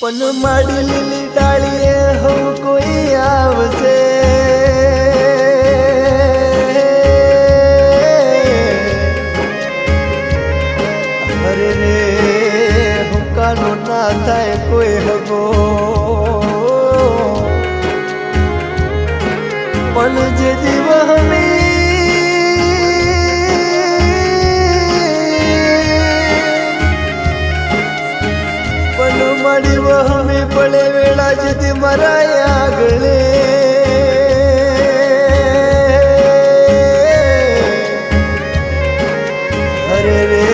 પણ માડી લીલી ડાળીએ હું કોઈ આવશે. અરે રે, હુકાનો ના થાય કોઈ હગો. પણ જે દીવ પડે વેળા જતી મારા આગળે અરે રે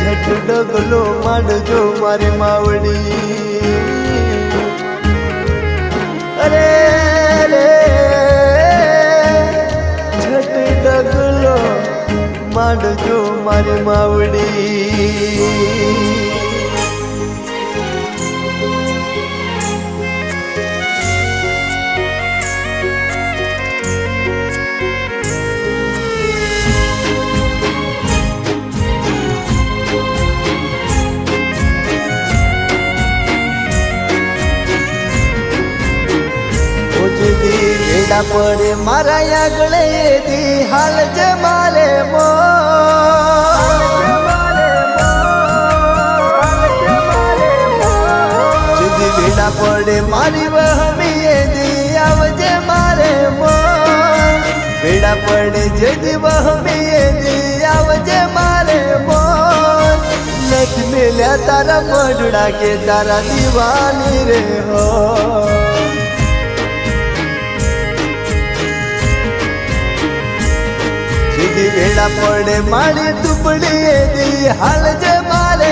જઠ ડગલો માંડજો મારી માવડી અરે રે છઠ ડગલો માંડજો મારી માવડી વેડા પડે મારા આગળ દી હાલ જે મારે મો. વેડા પડે મારી વહમી દી આવજે મારે મો. વેડા પડે જેદી વહમી દી આવજે મારે મો. નથી મેલ્યા તારા મઢડા કે તારા દીવાની રે હો. સીધી વેળા પડે, મારી દુબડી દી હાલ જે મારે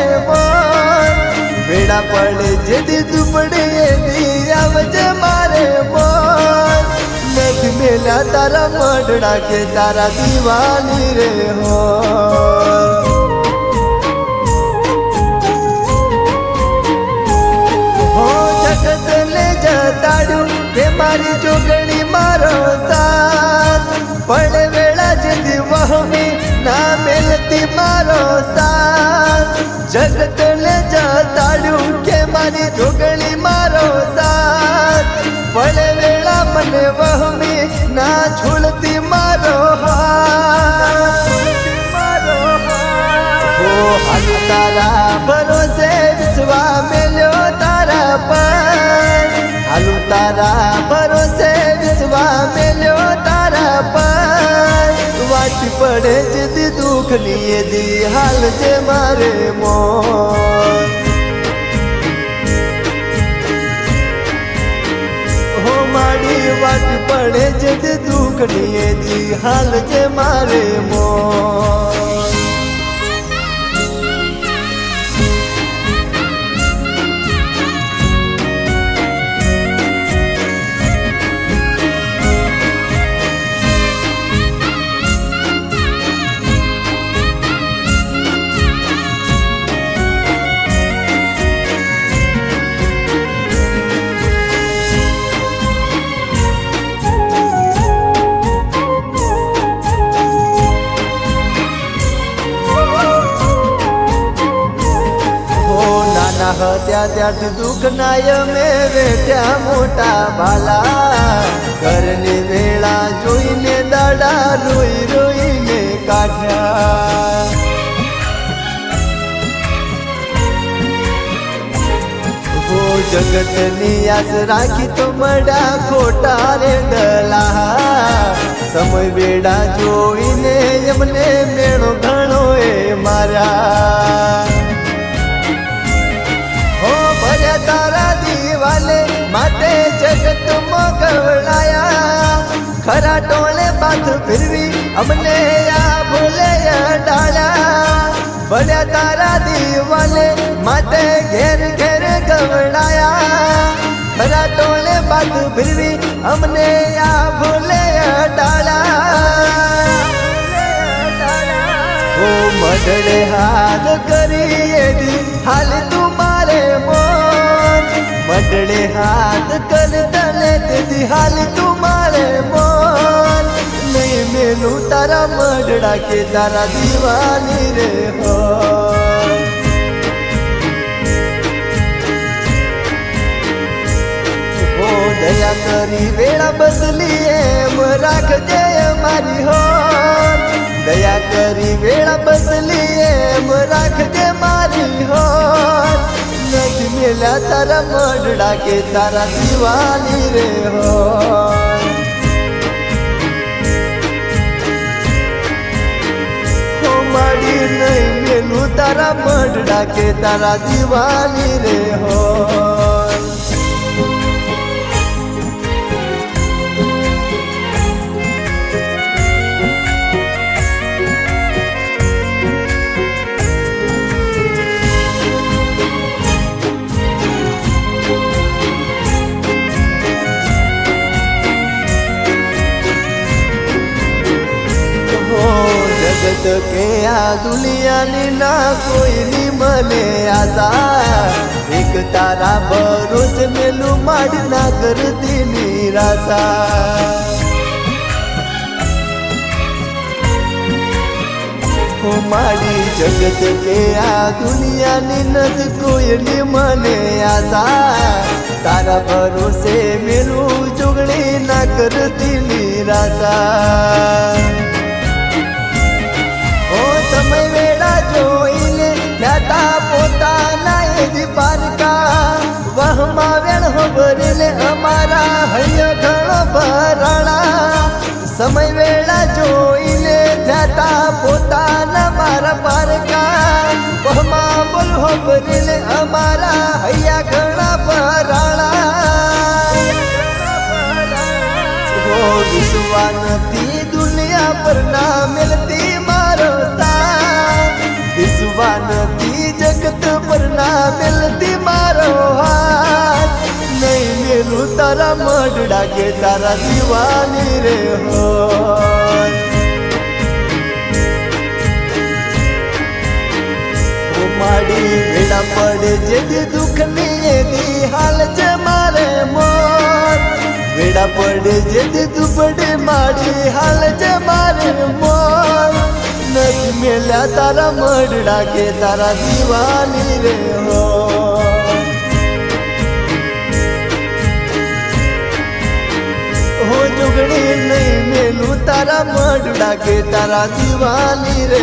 વેળા પડે જેદી દુબડી દી આવજે મારે નથી મેલ્યા તારા મઢડા કે તારા દીવાની રે હો જગત ને જતાડ્યું કે મારી જગત ને જતાડ્યું કે મારી જોગણી મારો સાથ પણ વેળા મને વહમી ના છોડતી મારો હાથ ઓ હાલ તારા ભરોસે વિશ્વા મેલ્યો તારા પર હાલુ તારા ભરોસે વિશ્વા મેલ્યો તારા પર વાટી પડે જદી દુઃખની એ દી હાલ જે મારે મો હો માડી વાટ પડે જે દુઃખની એ દી હાલ જે મારે મોન હતા ત્યારથી દુઃખ નાય મેં વેઠ્યા મોટા ભાલા ઘરની વેળા જોઈને દાડા રોઈ રોઈને કાઢ્યા. જગતની આસ રાખી તો મડા ખોટા રે ડલા સમય વેડા જોઈને એમને ખરા ટોળે બાથ ફેરવી અમને આ ભૂલે ડાળ્યા ભર્યા તારા દીવાલે માટે ઘેર ઘેર ગવડાયા. ખરા ટોળે બાથ ફેરવી અમને આ ભૂલે ડાળ્યા ઓ મડડે હાથ કરીએ દી હાલ તું મારે મોન મડડે હાથ કર તને તેથી હાલ તું તારા મઢડા કે તારા દીવાની રે હો. દયા કરી વેળા બદલી એમ રાખજે મારી હો દયા કરી વેળા બદલી એમ રાખજે મારી હો નથી મેલા તારા મડડા કે તારા દીવાની રે હો. કે તારા દિવાલી રે હો જગત કે આ દુનિયાની ના કોઈની મને આશા એક તારા ભરોસે મેલું માડ ના કરતી નિરાશા મારી જગત કે આ દુનિયાની નજ કોઈની મને આશા તારા ભરોસે મેલું ચુગણી ના કરતી નિરાશા ભરાણા સમય વેળા જોઈને જ્ઞાતા પોતાના મારા પારકા. વહમાં બોલ હોબરેલે અમારા હૈયા ઘણા પરાણા હો વિશ્વાનથી દુનિયા પર ના મિલતી મારો સાથ. વિશ્વાનથી જગત પર ના મિલતી મારો હાથ. મેલું તારા મઢડા કે તારા દીવાની રે હો માડી ભેડા પડે જે દુઃખની એદી હાલ છે મારે મોર. ભેડા પડે જે દુબડે માડી હાલ છે મારે મોર. નથી મેલ્યા તારા મઢડા કે તારા દીવાની રે હો તારા મડડા કે તારા દિવાલી રે?